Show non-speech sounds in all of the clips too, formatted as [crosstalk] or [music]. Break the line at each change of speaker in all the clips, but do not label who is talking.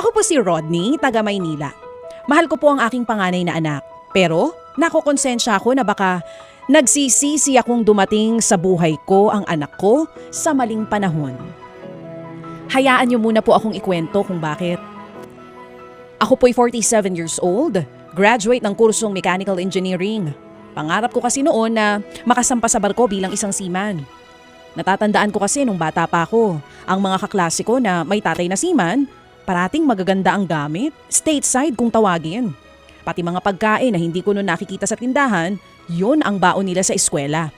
Ako po si Rodney, taga Maynila. Mahal ko po ang aking panganay na anak. Pero nakokonsensya ako na baka nagsisisi akong dumating sa buhay ko ang anak ko sa maling panahon. Hayaan niyo muna po akong ikwento kung bakit. Ako po'y 47 years old, graduate ng kursong Mechanical Engineering. Pangarap ko kasi noon na makasampa sa barko bilang isang seaman. Natatandaan ko kasi nung bata pa ako, ang mga kaklase ko na may tatay na seaman, parating magaganda ang gamit, stateside kung tawagin. Pati mga pagkain na hindi ko noon nakikita sa tindahan, yun ang baon nila sa eskwela.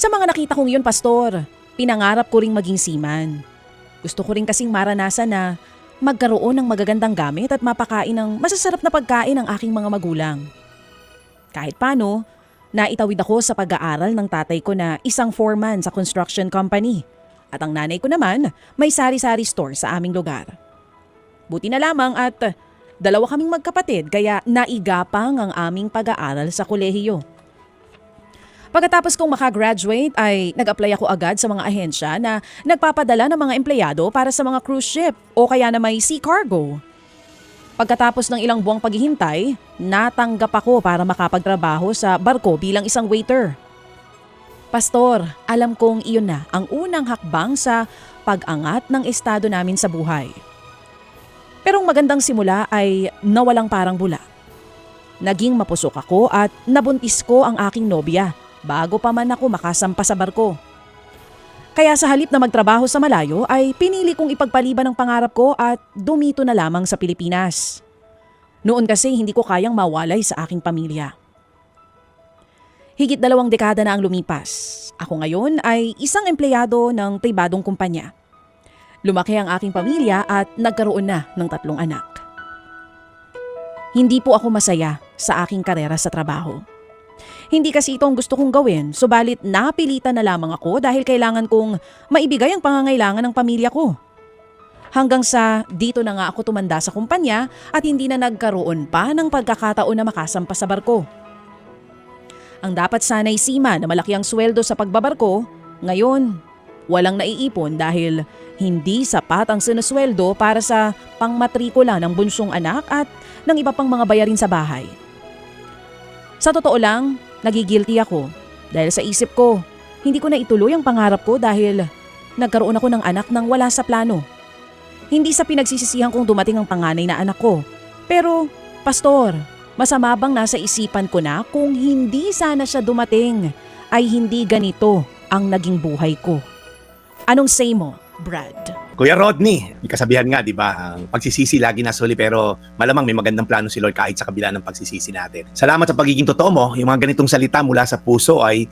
Sa mga nakita kong yun, Pastor, pinangarap ko ring maging seaman. Gusto ko rin kasing maranasan na magkaroon ng magagandang gamit at mapakain ng masasarap na pagkain ng aking mga magulang. Kahit paano, naitawid ako sa pag-aaral ng tatay ko na isang foreman sa construction company. At ang nanay ko naman, may sari-sari store sa aming lugar. Buti na lamang at dalawa kaming magkapatid kaya naigapang ang aming pag-aaral sa kolehiyo. Pagkatapos kong makagraduate ay nag-apply ako agad sa mga ahensya na nagpapadala ng mga empleyado para sa mga cruise ship o kaya na may sea cargo. Pagkatapos ng ilang buwang paghihintay, natanggap ako para makapagtrabaho sa barko bilang isang waiter. Pastor, alam kong iyon na ang unang hakbang sa pag-angat ng estado namin sa buhay. Pero ang magandang simula ay nawalang parang bula. Naging mapusok ako at nabuntis ko ang aking nobya bago pa man ako makasampa sa barko. Kaya sa halip na magtrabaho sa malayo ay pinili kong ipagpaliban ang pangarap ko at dumito na lamang sa Pilipinas. Noon kasi hindi ko kayang mawalay sa aking pamilya. Higit dalawang dekada na ang lumipas. Ako ngayon ay isang empleyado ng pribadong kumpanya. Lumaki ang aking pamilya at nagkaroon na ng tatlong anak. Hindi po ako masaya sa aking karera sa trabaho. Hindi kasi ito ang gusto kong gawin, subalit napilitan na lamang ako dahil kailangan kong maibigay ang pangangailangan ng pamilya ko. Hanggang sa dito na nga ako tumanda sa kumpanya at hindi na nagkaroon pa ng pagkakataon na makasampa sa barko. Ang dapat sana'y sima na malaki ang sweldo sa pagbabarko, ngayon walang naiipon dahil hindi sapat ang sinusweldo para sa pangmatrikula ng bunsong anak at ng iba pang mga bayarin sa bahay. Sa totoo lang, nagigilty ako dahil sa isip ko, hindi ko na ituloy ang pangarap ko dahil nagkaroon ako ng anak nang wala sa plano. Hindi sa pinagsisisihan kong dumating ang panganay na anak ko. Pero, Pastor, masama bang nasa isipan ko na kung hindi sana siya dumating ay hindi ganito ang naging buhay ko. Anong say mo, Brad?
Kuya Rodney, may kasabihan nga, di ba? Ang pagsisisi lagi nasa huli pero malamang may magandang plano si Lord kahit sa kabila ng pagsisisi natin. Salamat sa pagiging totoo mo. Yung mga ganitong salita mula sa puso ay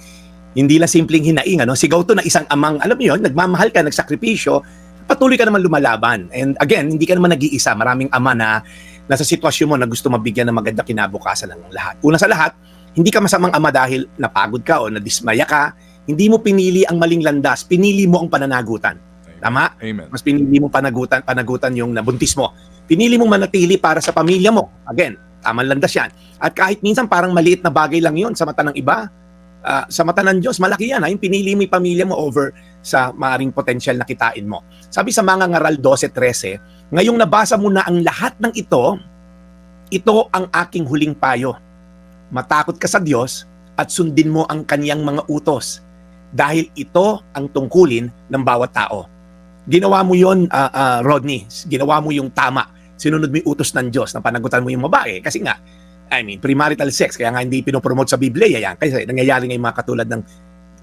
hindi lang simpleng hinaing. Ano? Sigaw to na isang amang, alam mo yun, nagmamahal ka, nagsakripisyo, patuloy ka naman lumalaban. And again, hindi ka naman nag-iisa. Maraming ama na nasa sitwasyon mo na gusto mabigyan ng maganda kinabukasan ng lahat. Una sa lahat, hindi ka masamang ama dahil napagod ka o nadismaya ka. Hindi mo pinili ang maling landas, pinili mo ang pananagutan. Tama?
Amen.
mas pinili mong panagutan, panagutan yung nabuntis mo. Pinili mong manatili para sa pamilya mo. Again, tamang landas yan. At kahit minsan parang maliit na bagay lang yun sa mata ng iba, ah, sa mata ng Diyos, malaki yan. Ha? Yung pinili mo yung pamilya mo over sa maaring potensyal na kitain mo. Sabi sa mga ngaral 12.13, ngayong nabasa mo na ang lahat ng ito, ito ang aking huling payo. Matakot ka sa Diyos at sundin mo ang kaniyang mga utos dahil ito ang tungkulin ng bawat tao ginawa mo yon ah, ah, Rodney. Ginawa mo yung tama. Sinunod mo yung utos ng Diyos na panagutan mo yung babae. Kasi nga, I mean, premarital sex. Kaya nga hindi pinopromote sa Biblia yan. Kasi nangyayari nga yung mga katulad ng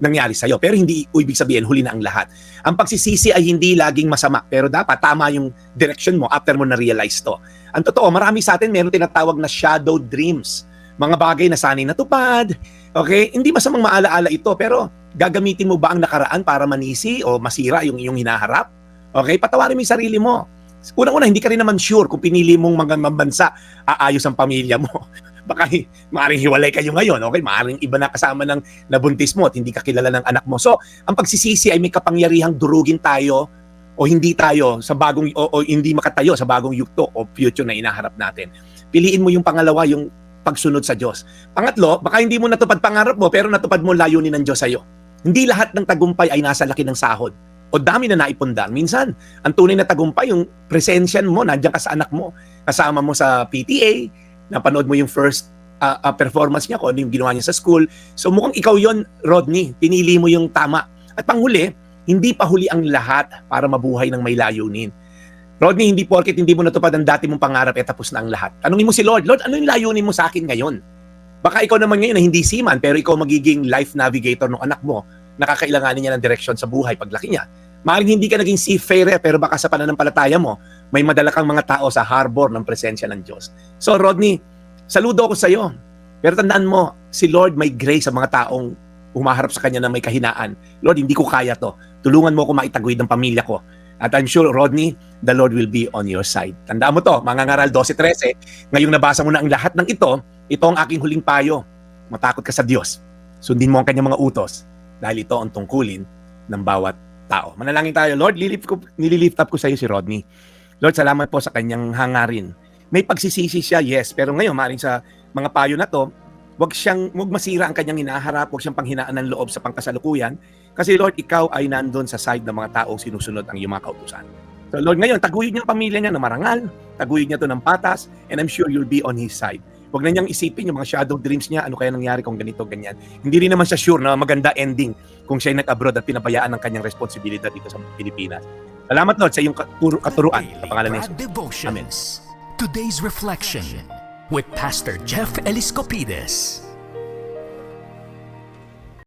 nangyari sa'yo. Pero hindi ibig sabihin, huli na ang lahat. Ang pagsisisi ay hindi laging masama. Pero dapat tama yung direction mo after mo na-realize to. Ang totoo, marami sa atin meron tinatawag na shadow dreams. Mga bagay na sanay natupad. Okay? Hindi masamang maalaala ito. Pero gagamitin mo ba ang nakaraan para manisi o masira yung iyong hinaharap? Okay? Patawarin mo yung sarili mo. Unang-una, hindi ka rin naman sure kung pinili mong mga bansa, aayos ang pamilya mo. [laughs] Baka maaaring hiwalay kayo ngayon, okay? Maaaring iba na kasama ng nabuntis mo at hindi ka kilala ng anak mo. So, ang pagsisisi ay may kapangyarihang durugin tayo o hindi tayo sa bagong o, o hindi makatayo sa bagong yugto o future na inaharap natin. Piliin mo yung pangalawa, yung pagsunod sa Diyos. Pangatlo, baka hindi mo natupad pangarap mo pero natupad mo layunin ng Diyos sa iyo. Hindi lahat ng tagumpay ay nasa laki ng sahod o dami na naipundar. Minsan, ang tunay na tagumpay, yung presensya mo, nandiyan ka sa anak mo, kasama mo sa PTA, napanood mo yung first uh, uh, performance niya, kung ano yung ginawa niya sa school. So mukhang ikaw yon Rodney, pinili mo yung tama. At panghuli, hindi pa huli ang lahat para mabuhay ng may layunin. Rodney, hindi porket hindi mo natupad ang dati mong pangarap, eh tapos na ang lahat. Tanungin mo si Lord, Lord, ano yung layunin mo sa akin ngayon? Baka ikaw naman ngayon na hindi seaman, pero ikaw magiging life navigator ng anak mo, nakakailanganin niya ng direksyon sa buhay paglaki niya. Maaaring hindi ka naging seafarer, pero baka sa pananampalataya mo, may madala kang mga tao sa harbor ng presensya ng Diyos. So Rodney, saludo ako sa iyo. Pero tandaan mo, si Lord may grace sa mga taong humaharap sa Kanya na may kahinaan. Lord, hindi ko kaya to. Tulungan mo ako maitaguyod ng pamilya ko. At I'm sure, Rodney, the Lord will be on your side. Tandaan mo to, mga ngaral 12.13, ngayong nabasa mo na ang lahat ng ito, ito ang aking huling payo. Matakot ka sa Diyos. Sundin mo ang kanyang mga utos dahil ito ang tungkulin ng bawat tao. Manalangin tayo, Lord, lilift, ko, nililift up ko sa iyo si Rodney. Lord, salamat po sa kanyang hangarin. May pagsisisi siya, yes, pero ngayon, maaaring sa mga payo na to, wag siyang wag masira ang kanyang hinaharap, wag siyang panghinaan ng loob sa pangkasalukuyan kasi Lord, ikaw ay nandun sa side ng mga taong sinusunod ang iyong mga kautusan. So Lord, ngayon, taguyod niya ang pamilya niya na marangal, taguyod niya to ng patas, and I'm sure you'll be on his side. Huwag na niyang isipin yung mga shadow dreams niya, ano kaya nangyari kung ganito, ganyan. Hindi rin naman siya sure na maganda ending kung siya ay nag-abroad at pinabayaan ng kanyang responsibilidad dito sa Pilipinas. Salamat Lord sa iyong katuro- katuruan sa pangalan ni
Brad
Jesus.
Devotions. Today's Reflection with Pastor Jeff Eliscopides.